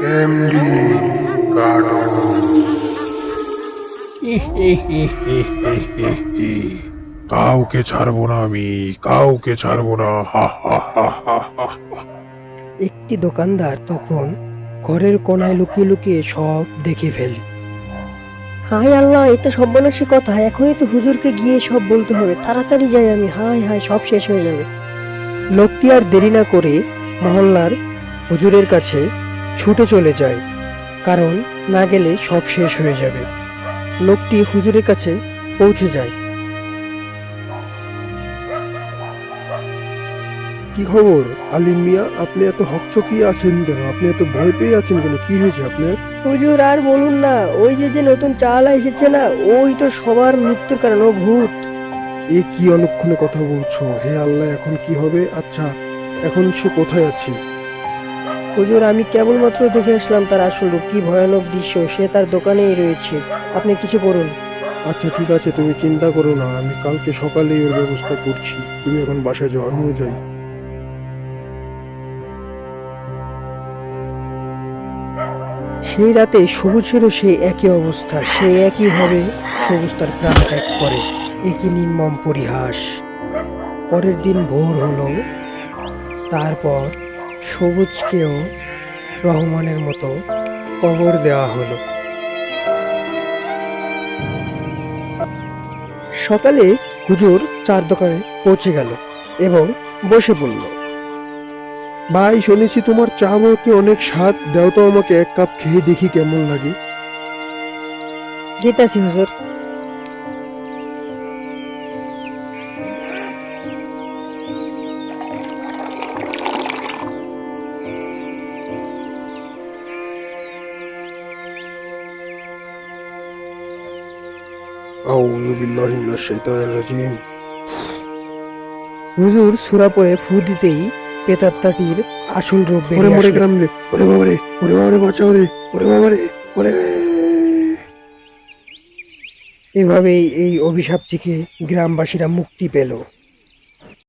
কাউকে ছাড়বো না আমি কাউকে ছাড়বো না। হা হা হা হা হা একটি দোকানদার তখন ঘরের কোনায় লুকিয়ে লুকিয়ে সব দেখে ফেলে। হাই আল্লাহ এ তো সর্বনাশী কথা। এখনই তো হুজুরকে গিয়ে সব বলতে হবে। তাড়াতাড়ি যাই আমি। হাই হাই সব শেষ হয়ে যাবে। লোকটি আর দেরি না করে মহল্লার হুজুরের কাছে ছুটে চলে যায়। কারণ না গেলে সব শেষ হয়ে যাবে। লোকটি হুজুরের কাছে পৌঁছে যায়। কি খবর? আলিম মিয়া আপনি এত হকচকিয়ে আছেন কেন? আপনি এত ভয় পেয়ে আছেন কেন? কি হয়েছে আপনার? হুজুর আর বলুন না ওই যে যে নতুন চালা এসেছে না ওই তো সবার মৃত্যুর কারণ ও ভূত। এ কি অলক্ষণে কথা বলছো? হে আল্লাহ এখন কি হবে? আচ্ছা এখন সে কোথায় আছে? হুজুর আমি কেবলমাত্র দেখে আসলাম তার আসল রূপ। কি ভয়ানক দৃশ্য সে তার দোকানেই রয়েছে। আপনি কিছু করুন আচ্ছা ঠিক আছে তুমি চিন্তা করো না আমি কালকে সকালেই ওর ব্যবস্থা করছি। তুমি এখন বাসায় যাও আমিও যাই। সেই রাতে সবুজেরও সেই একই অবস্থা সে একইভাবে সবুজ তার প্রাণ ত্যাগ করে। একই নির্মম পরিহাস। পরের দিন ভোর হলো তারপর সবুজকেও রহমানের মতো কবর দেওয়া হলো। সকালে হুজুর চার দোকানে পৌঁছে গেল এবং বসে পড়ল। ভাই, শুনেছি তোমার চা আমাকে অনেক স্বাদ, দাও তো আমাকে এক কাপ খেয়ে দেখি কেমন লাগে। হুজুর। আউযু বিল্লাহি মিনাশ শাইতানির রাজিম। হুজুর সূরা পরে ফু দিতেই প্রেতাত্মাটির আসল রূপ বেরিয়ে আসে। আসলো। গ্রাম রে। ওরে বাবা রে ওরে বাবা রে বাঁচাও রে ওরে বাবা রে ওরে। এভাবেই এই অভিশাপ থেকে গ্রামবাসীরা মুক্তি পেল।